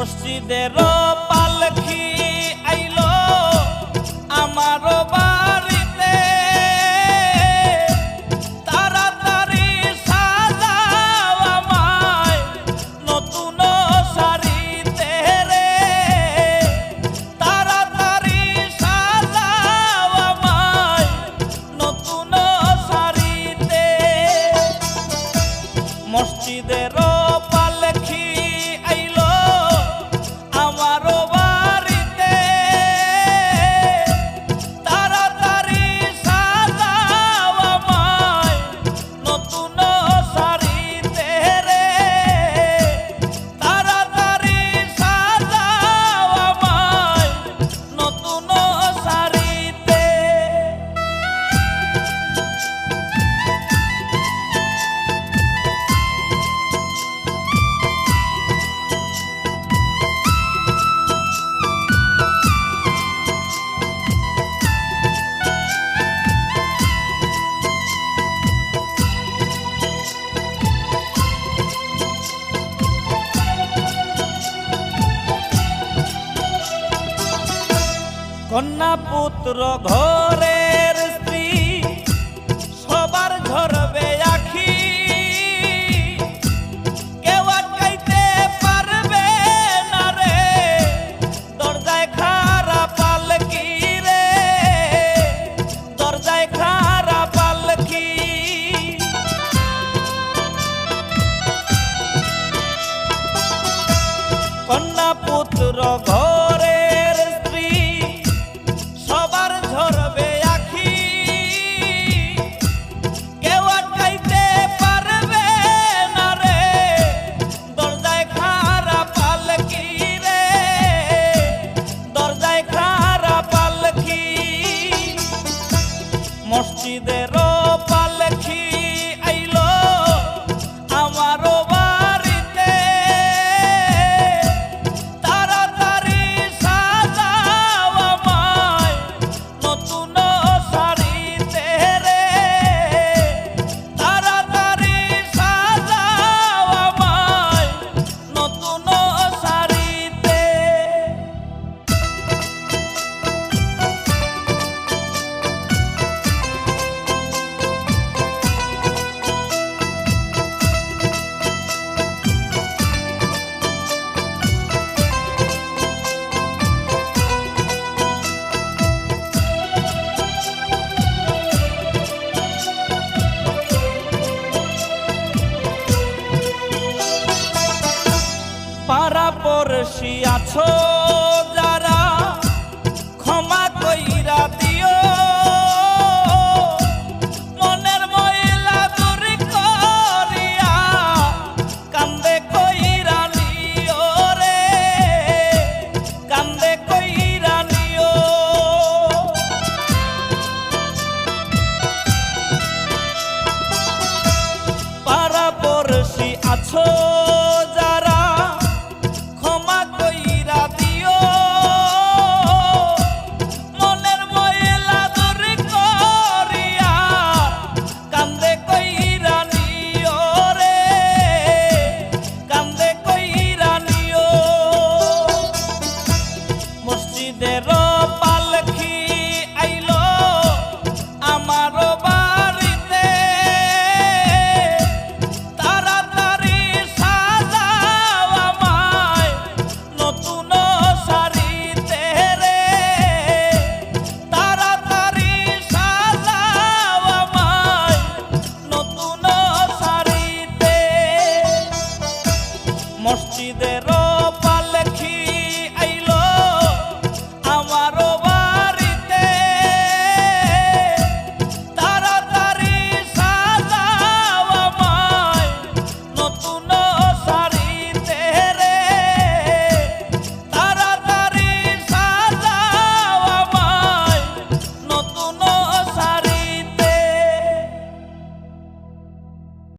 মসজিদের পালকি আইলো আমার বাড়িতে। তাড়াতাড়ি সাজাও আমায় নতুন শাড়িতে রে। তাড়াতাড়ি সাজাও আমায় নতুন শাড়িতে। মসজিদের কন্যা পুত্র ঘরের স্ত্রী, সবার ঝরবে আখি। কেউ আটকাইতে পারবে না রে, দরজায় খারা পালকি রে। দরজায় খারা পালকি। কন্যা পুত্র ঘরের মসজিদেরও